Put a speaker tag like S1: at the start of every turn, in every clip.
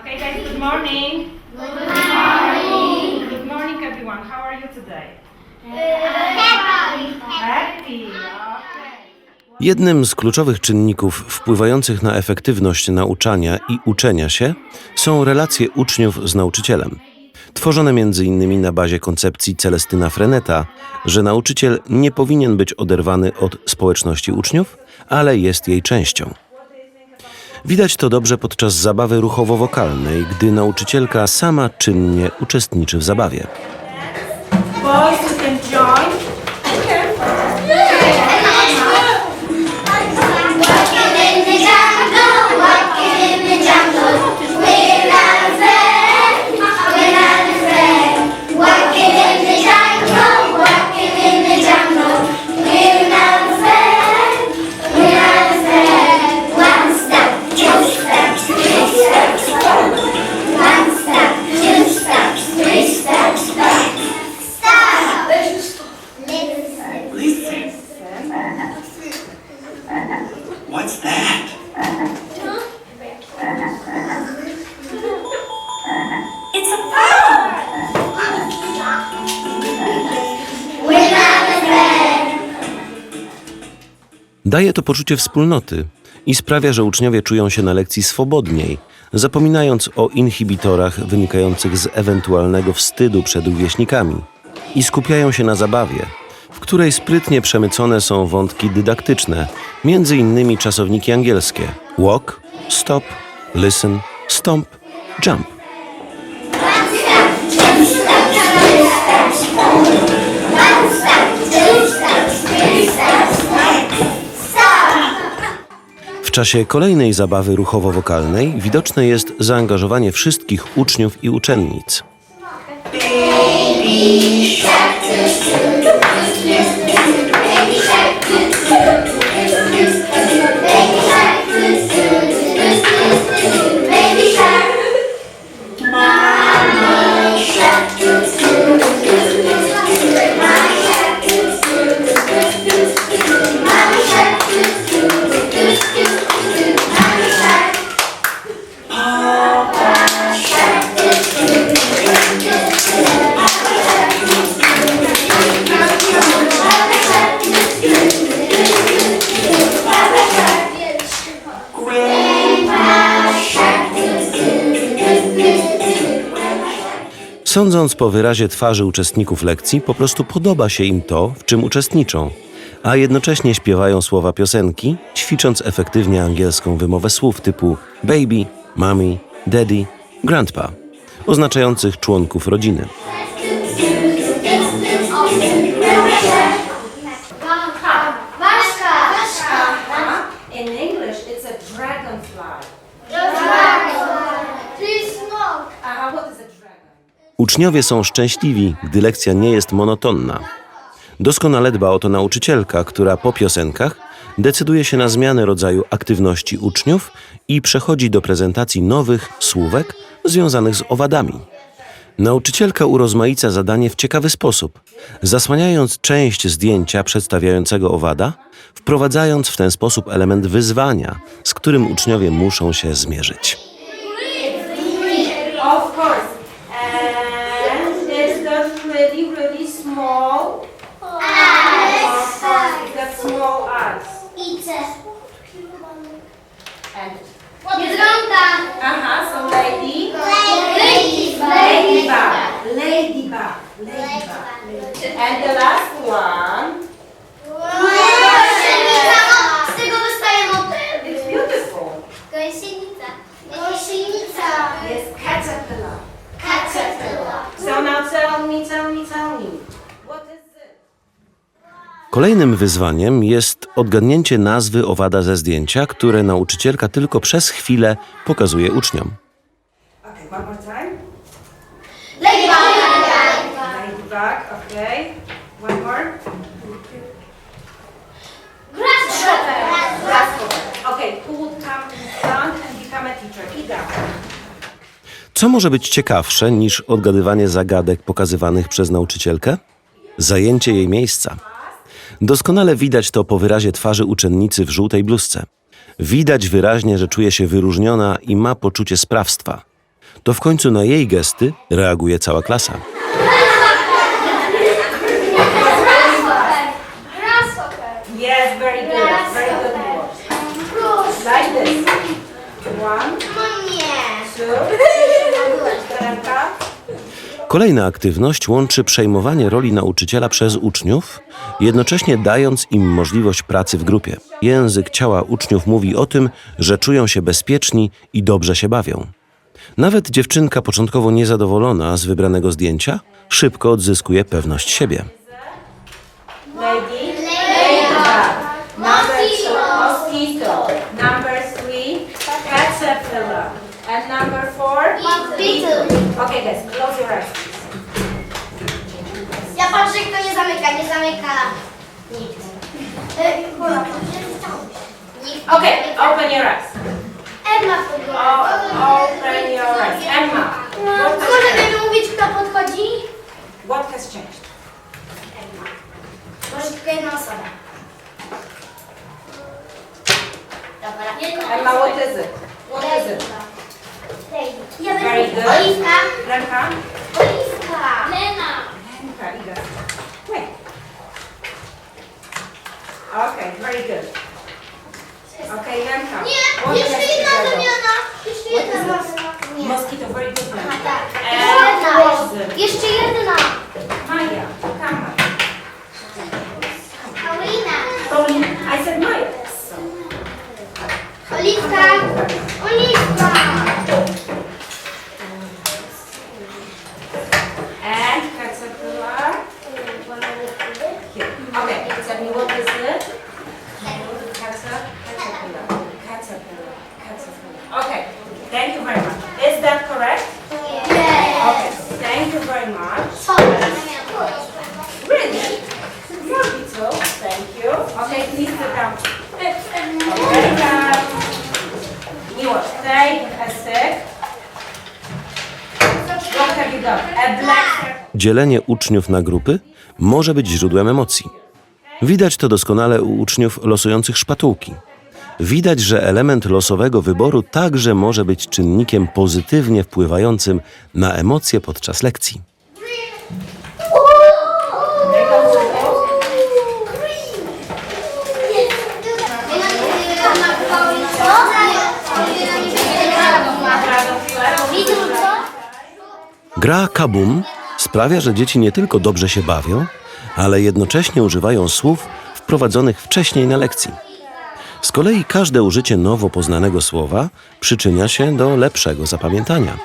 S1: Okay, guys, good morning. Good morning. Good morning, everyone. How are you today? Happy. Okay.
S2: Jednym z kluczowych czynników wpływających na efektywność nauczania i uczenia się są relacje uczniów z nauczycielem. Tworzone m.in. na bazie koncepcji Celestyna Freneta, że nauczyciel nie powinien być oderwany od społeczności uczniów, ale jest jej częścią. Widać to dobrze podczas zabawy ruchowo-wokalnej, gdy nauczycielka sama czynnie uczestniczy w zabawie.
S1: Boys.
S2: Daje to poczucie wspólnoty i sprawia, że uczniowie czują się na lekcji swobodniej, zapominając o inhibitorach wynikających z ewentualnego wstydu przed rówieśnikami i skupiają się na zabawie, w której sprytnie przemycone są wątki dydaktyczne, między innymi czasowniki angielskie walk, stop, listen, stomp, jump. Czasie kolejnej zabawy ruchowo-wokalnej widoczne jest zaangażowanie wszystkich uczniów i uczennic. Sądząc po wyrazie twarzy uczestników lekcji, po prostu podoba się im to, w czym uczestniczą, a jednocześnie śpiewają słowa piosenki, ćwicząc efektywnie angielską wymowę słów typu baby, mommy, daddy, grandpa, oznaczających członków rodziny. Uczniowie są szczęśliwi, gdy lekcja nie jest monotonna. Doskonale dba o to nauczycielka, która po piosenkach decyduje się na zmianę rodzaju aktywności uczniów i przechodzi do prezentacji nowych słówek związanych z owadami. Nauczycielka urozmaica zadanie w ciekawy sposób, zasłaniając część zdjęcia przedstawiającego owada, wprowadzając w ten sposób element wyzwania, z którym uczniowie muszą się zmierzyć.
S1: And uh-huh, so lady. Ladybug. Ladybug. Ladybug. And the last one.
S2: Kolejnym wyzwaniem jest odgadnięcie nazwy owada ze zdjęcia, które nauczycielka tylko przez chwilę pokazuje uczniom.
S1: Okay, one more time.
S3: Ladybug.
S1: Ladybug, okay. One more.
S3: Grasshopper.
S1: Grasshopper. Okay, who would come in front and become a teacher? Ida.
S2: Co może być ciekawsze niż odgadywanie zagadek pokazywanych przez nauczycielkę? Zajęcie jej miejsca. Doskonale widać to po wyrazie twarzy uczennicy w żółtej bluzce. Widać wyraźnie, że czuje się wyróżniona i ma poczucie sprawstwa. to w końcu na jej gesty reaguje cała klasa.
S1: Yes, very good. Very good. Nicholas. Like this. One,
S3: No nie.
S1: two, ręka.
S2: Kolejna aktywność łączy przejmowanie roli nauczyciela przez uczniów, jednocześnie dając im możliwość pracy w grupie. Język ciała uczniów mówi o tym, że czują się bezpieczni i dobrze się bawią. Nawet dziewczynka początkowo niezadowolona z wybranego zdjęcia szybko odzyskuje pewność siebie.
S3: Nie zamyka, nie zamyka. Nikt. E, Nikt.
S1: Okay, open your eyes.
S3: Emma
S1: O, open your eyes. Emma, what has changed?
S3: Możemy mówić, kto podchodzi?
S1: What has changed?
S3: Może tylko jedna osoba. Dobra.
S1: Emma, what is it? What is it?
S3: Ja
S1: Very
S3: będę
S1: good.
S3: Oliwka.
S1: Ręka?
S3: Oliwka. Lena.
S1: Okay, very good. Okay, Lenka.
S3: Nie,
S1: What
S3: jeszcze jedna wymiana. Jeszcze
S1: What
S3: jedna wymiana.
S1: this? Mosquito, very good.
S3: Aha, tak.
S1: And
S3: Jedna.
S1: Rosen.
S3: Jeszcze jedna.
S1: Maya, come on.
S3: Paulina.
S1: Pauline, I said Maya.
S3: Oliwka. Oliwka.
S1: And caterpillar. Here. Okay, tell me what is it? Cater- Caterpillar. Caterpillar. Caterpillar. Okay, thank you very much. Is that correct? Okay, thank you very much. Really? Mosquito, thank you. Okay, please sit down. Welcome. Miłosz, stay a sec. What have you done? A black circle.
S2: Dzielenie uczniów na grupy może być źródłem emocji. Widać to doskonale u uczniów losujących szpatułki. Widać, że element losowego wyboru także może być czynnikiem pozytywnie wpływającym na emocje podczas lekcji. Gra kabum sprawia, że dzieci nie tylko dobrze się bawią, ale jednocześnie używają słów wprowadzonych wcześniej na lekcji. Z kolei każde użycie nowo poznanego słowa przyczynia się do lepszego zapamiętania.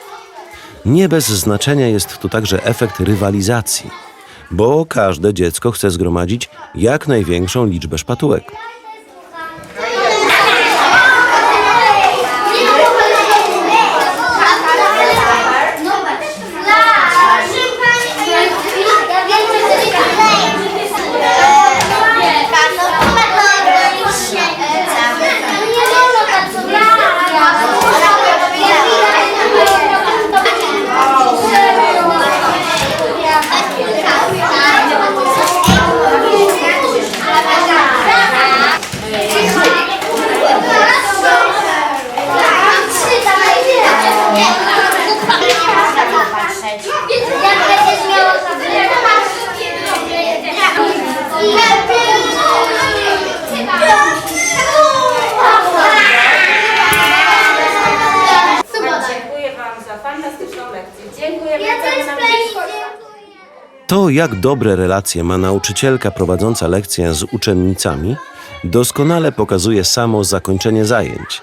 S2: Nie bez znaczenia jest tu także efekt rywalizacji, bo każde dziecko chce zgromadzić jak największą liczbę szpatułek. To, jak dobre relacje ma nauczycielka prowadząca lekcję z uczennicami, doskonale pokazuje samo zakończenie zajęć,